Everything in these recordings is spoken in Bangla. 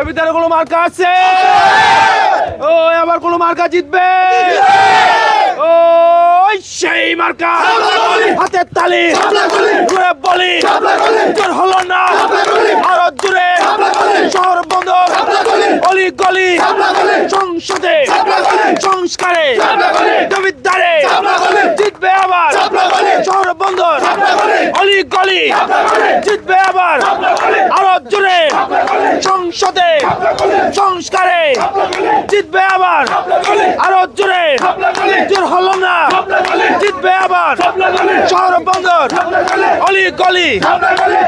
দেবিদারে কোনো মার্কা আছে? ও আবার কোনো মার্কা জিতবে? ও সেই মার্কা। হাতের তালি। জোরে বলি। জোর হলো না। আরও দূরে শহর বন্দর। অলি গলি। সংসদে। সংস্কারে। দেবিদারে জিতবে আবার। শহর বন্দর। অলি গলি। জিতবে আবার। আরও জোরে সংসদে সংস্কারে জিতবে আবার আরও জোরে জোর হলো না জিতবে আবার শহর বন্দর অলি গলি।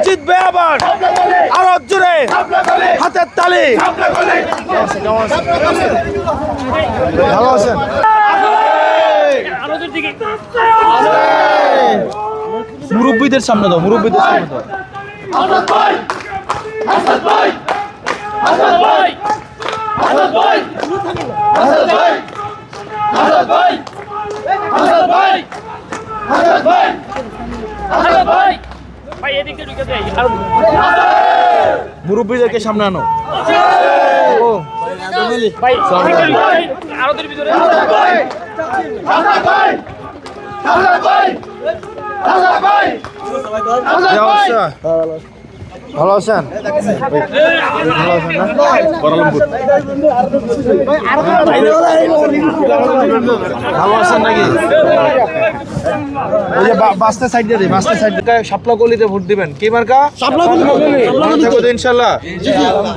জিতবে আবার আরও জোরে হাতের তালি। ভালো আছেন? মুরব্বীদের সামনে দাও মুরব্বীদের সামনে দাও। ভাই এদিকে ঢুকে যাই আর মুরব্বীদেরকে সামনে আনো ও ভাই এদিকে ঢুকে যাই আরও দের ভিতরে কি অবস্থা ভালো আছেন ভালো আছেন না বরালমপুর ভালো আছেন? নাকি? ওই যে বা- বাসটা সাইড দিয়ে বাসটা সাইড শাপলা গলিতে ভোট দিবেন। কি মার্কা? শাপলা গলি। ভালো ইনশাল্লাহ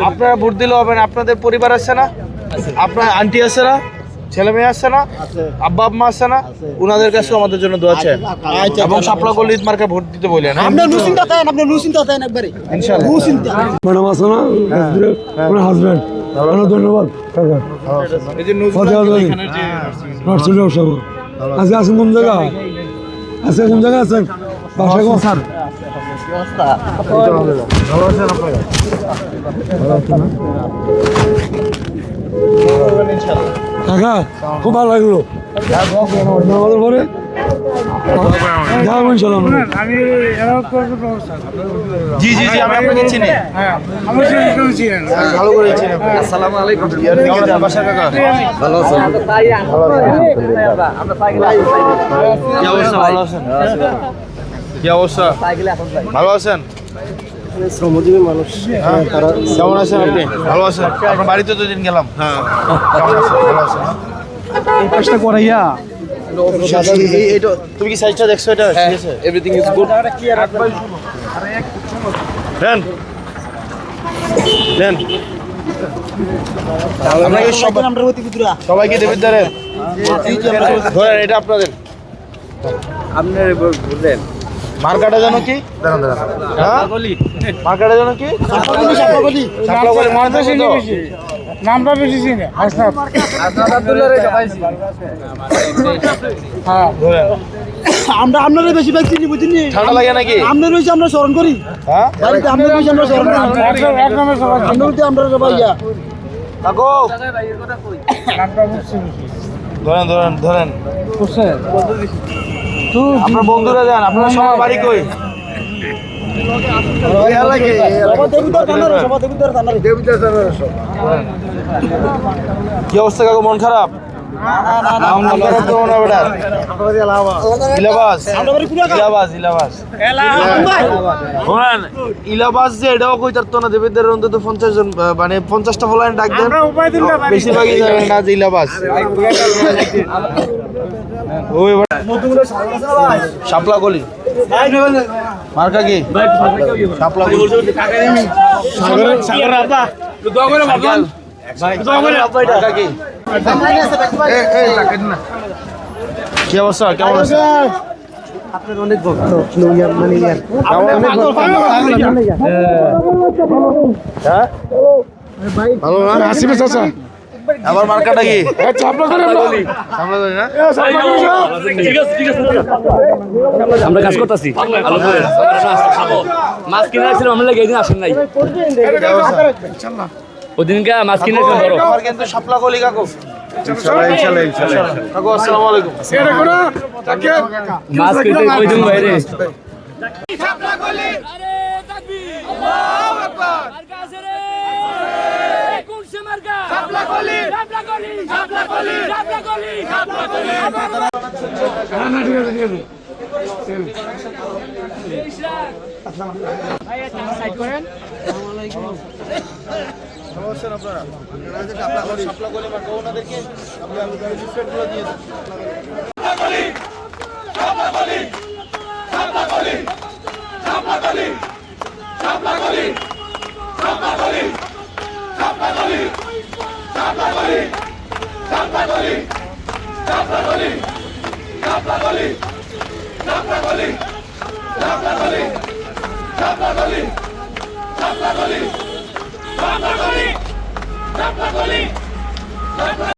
আপনারা ভোট দিলে হবে না আপনাদের পরিবার আছে না? আপনার আন্টি আছে না? ছেলে মেয়ে আসছে না আব্বা আম্মা আসছে না উনাদের কাছে আমাদের জন্য দোয়া আছে এবং শাপলা গলিত মার্কা ভোট দিতে বলেন হ্যাঁ? আপনার নুসিনটা দেন আপনার নুসিনটা দেন একবারে। ইনশাল্লাহ নুসিনটা ম্যাডাম আছে না? আমার হাজব্যান্ড অনেক ধন্যবাদ। কাকা এই যে নজরুল কথা আঙ্কেল বলি। যে নার্সিং ব্যবসা আজকে আছেন কোন জায়গা? কোন আছেন? বাসা কোন? স্যার ভালো আছেন আপনারা? কাকা খুব ভালো লাগল। কি অবস্থা? ভালো আছেন? শ্রমজীবী মানুষ হ্যাঁ, কেমন আছেন আপনি? ভালো আছেন? আপনার বাড়িতে তো দিন গেলাম। হ্যাঁ। কেমন আছেন? ভালো আছেন? এই কাজটা করাইয়া তুমি কি সাইজটা দেখছ? এটা ঠিক আছে? এভরিথিং ইজ গুড সবাইকে দেবেন ধরেন ধরেন এটা আপনাদের। আপনার বললেন মার্কাটা জানো কি? দাঁড়ান দাঁড়ান। হ্যাঁ? মার্কাটা জানো কি? নামটা থাকে বেশি চিনি হাসনাথ হ্যাঁ। আমরা আপনারা বেশি ভাগ চিনি বুঝিনি ঠান্ডা লাগে নাকি? আমরা রয়েছে আমরা স্মরণ করি। হ্যাঁ? বাড়িতে আমরা রয়েছে আমরা স্মরণ করি। এক- এক নামে সবাই চিনি। আমরা আমরা সবাই ইয়া বুঝছি ধরেন ধরেন ধরেন। আপনার বন্ধুরা যান আপনার সবার বাড়ি কই? কি অবস্থা কাকু? মন খারাপ? মন মনে হয় ইলাবাস যে এটাও কই তার না দেবেদের অন্তত পঞ্চাশ মানে পঞ্চাশটা ফলাইন ডাক দেন বেশিরভাগই জানে না যে ইলাবাস ওই মার্কা কি কি এই এই টাকা দিন না কি অবস্থা কেমন আছে আপনার অনেক ভক্ত ইয়ার মানে হ্যাঁ ভালো না আসিফে চাচা আবার মার্কাটা কি চাপলা করে সামনে ধরি না আমরা কাজ করতেছি মাছ কিনে আসছিলাম আমরা লাগে আসেন নাই ওদিনকে মাছ কিনে বড় আমার কিন্তু শাপলা গলি কাকু। ইনশাআল্লাহ ইনশাআল্লাহ ইনশাআল্লাহ কাকু আসসালামু আলাইকুম। মাছ কিনতে ওই দিন বাইরে? আরে তাকবীর। আল্লাহু আকবার। আর কাছে রে। হ্যাঁ না ঠিক আছে ঠিক আছে। নমস্কার আপনারা আপনারা সাপলা করে বা ওনাদেরকে আপনি আমি রিসপেক্টগুলো দিয়ে দেন শাপলা গলি শাপলা গলি শাপলা গলি শাপলা গলি শাপলা গলি শাপলা গলি